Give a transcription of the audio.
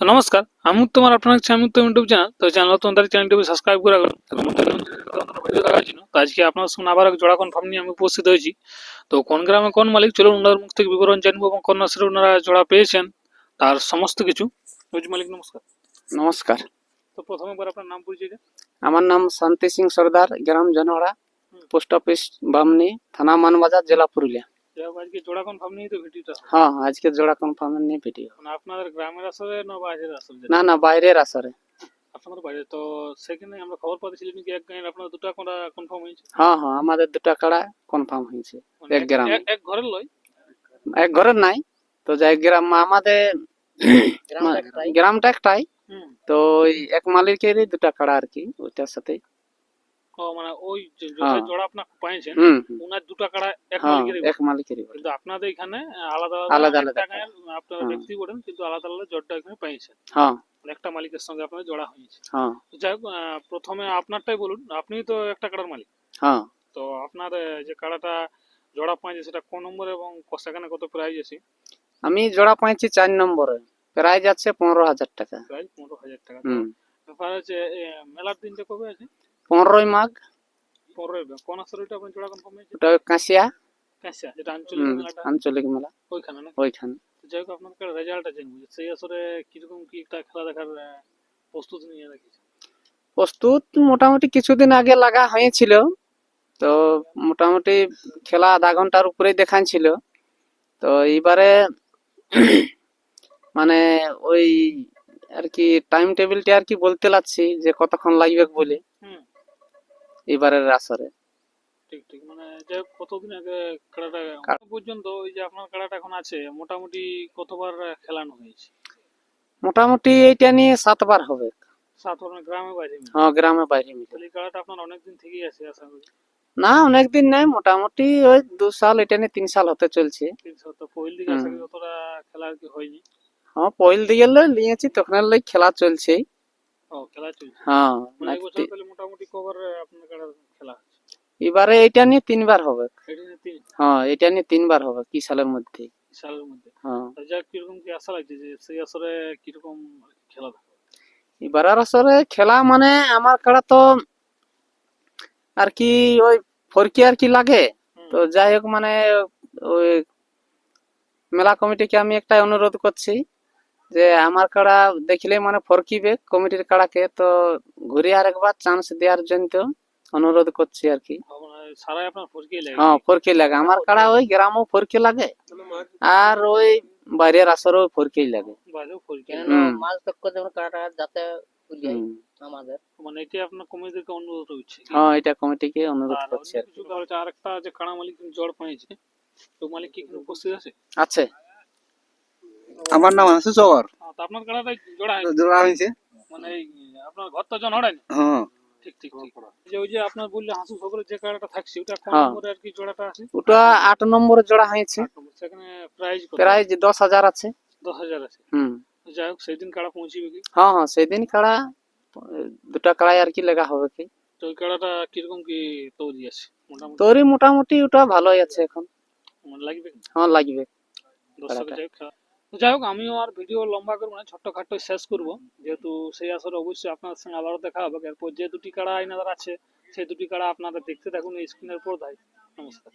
নমস্কার আমি তোমার আপনার আমি উত্তম ইউটিউব চ্যানেল। তো চ্যানেল তোমাদের চ্যানেলটি সাবস্ক্রাইব করে রাখুন। তো আজকে আপনার সঙ্গে আবার এক জোড়া কনফার্ম নিয়ে আমি উপস্থিত হয়েছি। তো কোন গ্রামে কোন মালিক চলুন ওনার মুখ থেকে বিবরণ জানব এবং কোন নসরে ওনারা জোড়া পেয়েছেন তার সমস্ত কিছু। মালিক নমস্কার। নমস্কার। তো প্রথমে একবার আপনার নাম পরিচয় আমার নাম শান্তি সিং সর্দার গ্রাম জনহরা পোস্ট অফিস বামনি থানা মানবাজার জেলা পুরুলিয়া। যাই হোক আজকে জোড়া কনফার্ম নিয়ে তো ভিডিওটা হ্যাঁ আজকে জোড়া কনফার্ম নিয়ে ভিডিও মানে আপনাদের গ্রামের আসরে না বাইরের আসরে না না বাইরের আসরে। আপনাদের বাইরে তো সেখানে আমরা খবর পাচ্ছিলাম কি এক গাঁয়ের আপনার দুটো কোনটা কনফার্ম হয়েছে? হ্যাঁ হ্যাঁ আমাদের দুটা কাড়া কনফার্ম হয়েছে মানে এক গ্রামে। এক- ঘরের লয় এক ঘরের নাই তো যাই গ্রাম আমাদের গ্রামটা একটাই। হুম। তো ওই এক মালিকেরই দুটা কাড়া আর কি ওইটার সাথে মানে ওই হ্যাঁ। জোড়া আপনার পাইছেন। ওনার দুটো কাড়া এক হ্যাঁ মালিকেরই এক মালিকেরই বটে। কিন্তু আপনাদের এখানে আলাদা আলাদা গাঁয়ের আপনারা ব্যক্তি বলেন কিন্তু আলাদা আলাদা জোরটা এখানে পাইছেন। হ্যাঁ। মানে একটা মালিকের সঙ্গে জোড়া হয়েছে। হ্যাঁ। তো যাই হোক প্রথমে আপনারটাই বলুন আপনি তো একটা কাড়ার মালিক। হ্যাঁ। তো আপনার যে কাড়াটা জোড়া পাইছে সেটা কোন নম্বর এবং সেখানে কত প্রাইজ আছে? আমি জোড়া পাইছি চার নম্বরে। প্রাইজ আছে পনেরো হাজার টাকা। প্রাইজ পনেরো হাজার টাকা। ব্যাপার হচ্ছে মেলার দিনটা কবে আছে? পনেরোই মাঘ। পনেরোই। কোন আসরে ওইটা আপনার জোড়া কনফার্ম হয়েছে? ওটা কাঁসিয়া। কাঁচা যেটা আঞ্চলিক মেলাটা? আঞ্চলিক মেলা। ওইখানে না যাই হোক সেই আসরে কীরকম কি একটা খেলা দেখার প্রস্তুতি নিয়ে রাখিছে প্রস্তুত মোটামুটি কিছুদিন আগে লাগা হয়েছিল। তো মোটামুটি খেলা আধা ঘণ্টার উপরেই দেখাচ্ছিল তো এইবারে মানে ওই আর কি টাইম টেবিলটা আর কি বলতে লাগছি যে কতক্ষণ লাগবে বলে। হুম। এবারের আসরে। ঠিক ঠিক মানে যে কতদিন আগে খেলাটা পর্যন্ত ওই যে আপনার খেলাটা এখন আছে মোটামুটি কতবার খেলানো হয়েছে? মোটামুটি এইটা নিয়ে সাতবার হবে। সাত বছর গ্রামে বাইরে হ্যাঁ গ্রামে বাইরে মিলে। খেলাটা আপনার অনেকদিন থেকেই আছে আশা করি না অনেকদিন নাই মোটামুটি ওই দু সাল এটা নিয়ে তিন সাল হতে চলছে। পহিল দিকে খেলা হয়নি। হ্যাঁ পয়ল দিয়ে নিয়েছি তখন লাই খেলা চলছে ও খেলা চলছে হ্যাঁ মানে মোটামুটি আপনার খেলা এবারে এটা নিয়ে তিনবার হবে। হ্যাঁ এটা নিয়ে তিনবার হবে কি সালের মধ্যে। সালের মধ্যে? হ্যাঁ। যাক কীরকম কি আশা লাগছে যে সেই আসরে কীরকম খেলা দেখাবে? এবারের আসরে খেলা মানে আমার কাড়া তো আর কি ওই ফরকি আর কি লাগে। তো যাই হোক মানে ওই মেলা কমিটিকে আমি একটা অনুরোধ করছি। যে আমার কাড়া দেখলে মানে ফরকিবে কমিটির কাড়াকে তো ঘুরে আর একবার চান্স দেওয়ার জন্য অনুরোধ করছি আর কি। মানে সারাই আপনার ফরকি লাগে? হ্যাঁ ফরকি লাগে। আমার কাড়া ওই গ্রামও ফরকি লাগে আর ওই বাইরের আসরেও ফরকি লাগে। মাছ যাতে আমাদের। মানে এটা আপনার কমিটিকে অনুরোধ হ্যাঁ এটা কমিটিকে অনুরোধ আর করছি কিছু যে কাড়া মালিক জড় পাইছে তো মালিক কি উপস্থিত আছে? আছে। আমার নাম আছে চর হ্যাঁ, আপনার কাড়াটা জোড়া জোড়া হয়েছে। মানে আপনার ঘর তো জন হ্যাঁ। ঠিক ঠিক ঠিক। যে ওই যে আপনার বললে হাসু সকলের যে কাড়াটা থাকছে ওটা কোন হ্যাঁ। নম্বরে আর কি জোড়াটা আছে? ওটা আট নম্বরে জোড়া হয়েছে। সেখানে প্রাইজ কত? দশ হাজার আছে। দশ হাজার আছে। হুম। যাই হোক সেই দিন কাড়া পৌঁছিবে কি? হ্যাঁ হ্যাঁ সেদিন কাড়া দুটা কাড়াই আর কি লেগা হবে কি। তো ওই কাড়াটা কীরকম কি তৈরি আছে? মোটামুটি? তোরই মোটামুটি ওটা ভালোই আছে এখন। মানে লাগবে? হ্যাঁ লাগবে। দর্শক যাই তো যাই হোক আমিও আর ভিডিও লম্বা করব না ছোট্ট খাটো শেষ করব। যেহেতু সেই আসরে অবশ্যই আপনার সঙ্গে আবারও দেখা হবে। এরপর যে দুটি কাড়া আইনাদার আছে, সেই দুটি কাড়া আপনারা দেখতে থাকুন এই স্ক্রিনের পর্দায়। নমস্কার।